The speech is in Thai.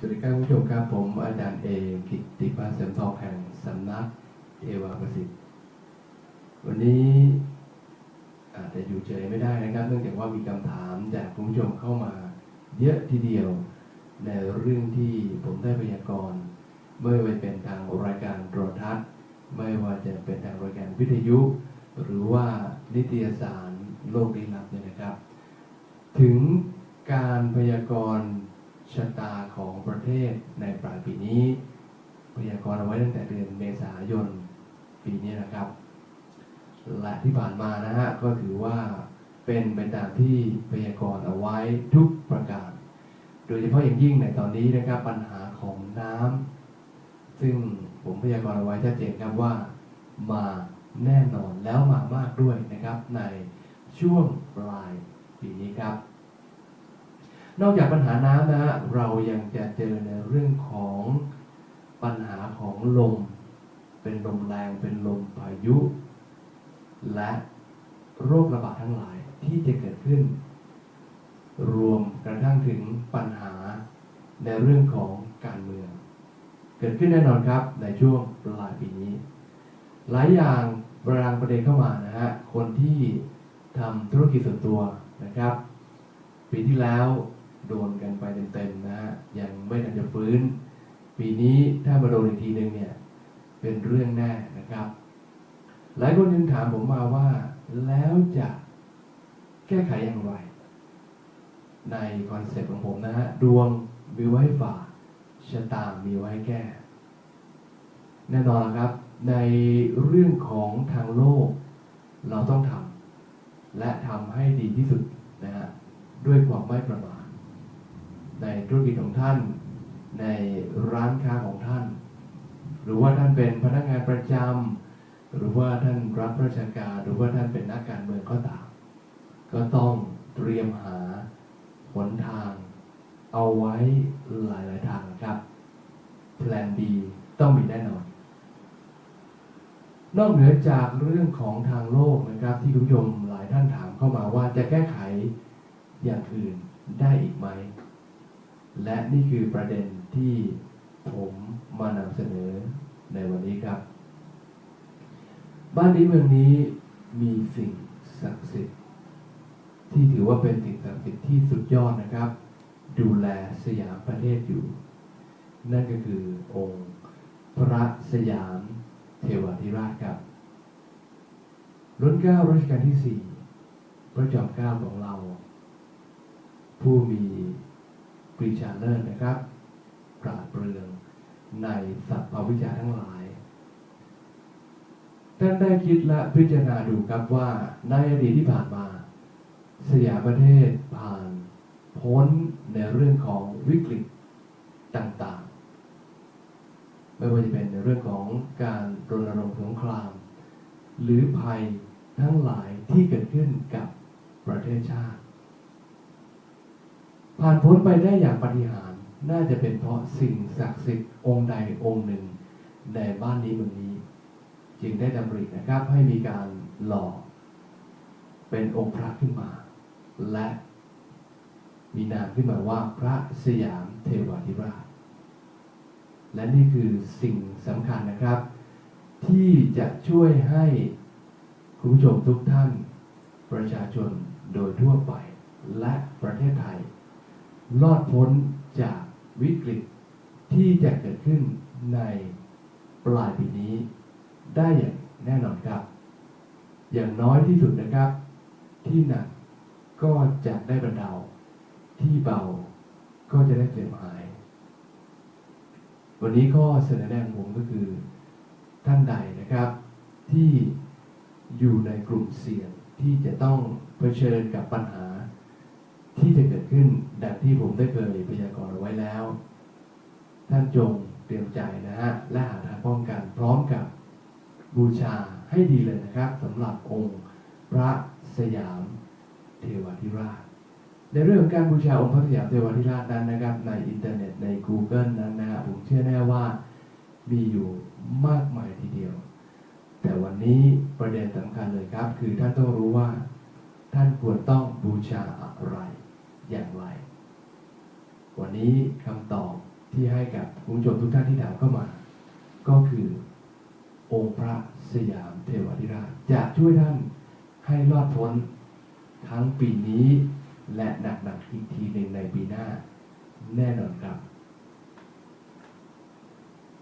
สวัสดีครับผู้ชมครับผมอาจารย์เอกิติภาเสริมทองแห่งสำนักเทวาประสิทธิ์ วันนี้อาจจะอยู่เฉยไม่ได้นะครับ เนื่องจากว่ามีคำถามจากผู้ชมเข้ามาเยอะทีเดียว ในเรื่องที่ผมได้พยากรณ์ไม่ว่าจะเป็นทางรายการโทรทัศน์ ไม่ว่าจะเป็นทางรายการวิทยุ หรือว่านิตยสารโลกลี้ลับเนี่ยนะครับ ถึงการพยากรณ์ชะตาของ เทศในปลายปีนี้พยากรณ์เอาไว้ตั้งแต่เดือนเมษายนปีนี้นะครับและที่ผ่านมานะฮะก็ถือว่าเป็นไปตามที่พยากรณ์เอาไว้ทุกประการ โดยเฉพาะอย่างยิ่งในตอนนี้นะครับปัญหาของน้ำซึ่งผมพยากรณ์เอาไว้ชัดเจนครับว่ามาแน่นอนแล้วมามากด้วยนะครับในช่วงปลายปีนี้ครับ นอกจากปัญหาน้ำนะฮะเรายังจะเจอในเรื่องของปัญหาของลม เป็นลมแรงเป็นลมพายุ และโรคระบาดทั้งหลายที่จะเกิดขึ้น รวมกระทั่งถึงปัญหาในเรื่องของการเมือง เกิดขึ้นแน่นอนครับในช่วงปลายปีนี้ หลายอย่างบรางประเด็นเข้ามานะฮะคนที่ทำธุรกิจส่วนตัวนะครับ ปีที่แล้ว โดนกันไปเต็มๆนะฮะยังไม่ทันจะฟื้น ปีนี้ถ้ามาโดนอีกทีหนึ่งเนี่ยเป็นเรื่องแน่นะครับ หลายคนยังถามผมมาว่า แล้วจะแก้ไขอย่างไร ในคอนเซ็ปต์ของผมนะฮะดวงมีไว้ฝ่าชะตามีไว้แก้ แน่นอนครับ ในเรื่องของทางโลก เราต้องทำและทำให้ดีที่สุดนะฮะด้วยความไม่ประมาท ในธุรกิจของท่าน ในร้านค้าของท่าน หรือว่าท่านเป็นพนักงานประจำหรือว่าท่านรับราชการหรือว่าท่านเป็นนักการเมืองก็ตาม ก็ต้องเตรียมหาหนทาง เอาไว้หลายๆทางครับแพลน B ต้องมีแน่นอน นอกเหนือจากเรื่องของทางโลกนะครับ ที่คุณผู้ชมหลายท่านถามเข้ามาว่าจะแก้ไขอย่างอื่นได้อีกไหม และนี่คือประเด็นที่ผมมานำเสนอในวันนี้ครับ บ้านนี้เมืองนี้มีสิ่งศักดิ์สิทธิ์ ที่ถือว่าเป็นสิ่งศักดิ์สิทธิ์ที่สุดยอดนะครับ ดูแลสยามประเทศอยู่ นั่นก็คือองค์พระสยามเทวาธิราชครับรุ่นเก้ารัชกาลที่สี่พระจอมเกล้าของเรา ผู้มี ปรีชาเลิศนะครับ ปราดเปรืองในสัพพวิชาทั้งหลาย ท่านได้คิดและพิจารณาดูครับว่าในอดีตที่ผ่านมา สยามประเทศผ่านพ้นในเรื่องของวิกฤตต่างๆ ไม่ว่าจะเป็นในเรื่องของการรณรงค์สงคราม หรือภัยทั้งหลายที่เกิดขึ้นกับประเทศชาติ ผ่านพ้นไปได้อย่างปาฏิหาริย์น่าจะเป็นเพราะสิ่งศักดิ์สิทธิ์องค์ใดองค์หนึ่ง ในบ้านนี้เมืองนี้ จึงได้ดำรินะครับ ให้มีการหล่อเป็นองค์พระขึ้นมา และมีนามขึ้นมาว่าพระสยามเทวาธิราช และนี่คือสิ่งสำคัญนะครับ ที่จะช่วยให้คุณผู้ชมทุกท่าน ประชาชนโดยทั่วไปและประเทศไทย รอดพ้นจากวิกฤตที่จะเกิดขึ้นในปลายปีนี้ ได้อย่างแน่นอนครับ อย่างน้อยที่สุดนะครับ ที่หนักก็จะได้บรรเทาที่เบาก็จะได้เสื่อมหาย วันนี้ข้อเสนอแนะของผมก็คือ ท่านใดนะครับ ที่อยู่ในกลุ่มเสี่ยงที่จะต้องเผชิญกับปัญหา ที่จะเกิดขึ้นดังที่ผมได้เคยพยากรณ์เอาไว้แล้ว ท่านจงเตรียมใจนะฮะและหาทางป้องกันพร้อมกับบูชาให้ดีเลยนะครับสำหรับองค์พระสยามเทวาธิราช ในเรื่องของการบูชาองค์พระสยามเทวาธิราชนั้นนะครับ ในอินเทอร์เน็ตใน Google นั้นนะฮะผมเชื่อแน่ว่ามีอยู่มากมายทีเดียว แต่วันนี้ประเด็นสำคัญเลยครับ คือท่านต้องรู้ว่า ท่านควรต้องบูชาอะไร อย่างไร วันนี้คำตอบที่ให้กับคุณผู้ชมทุกท่านที่ถามเข้ามา ก็คือองค์พระสยามเทวาธิราชจะช่วยท่านให้รอดพ้นทั้งปีนี้ และหนักๆอีกทีหนึ่งในปีหน้า แน่นอนครับ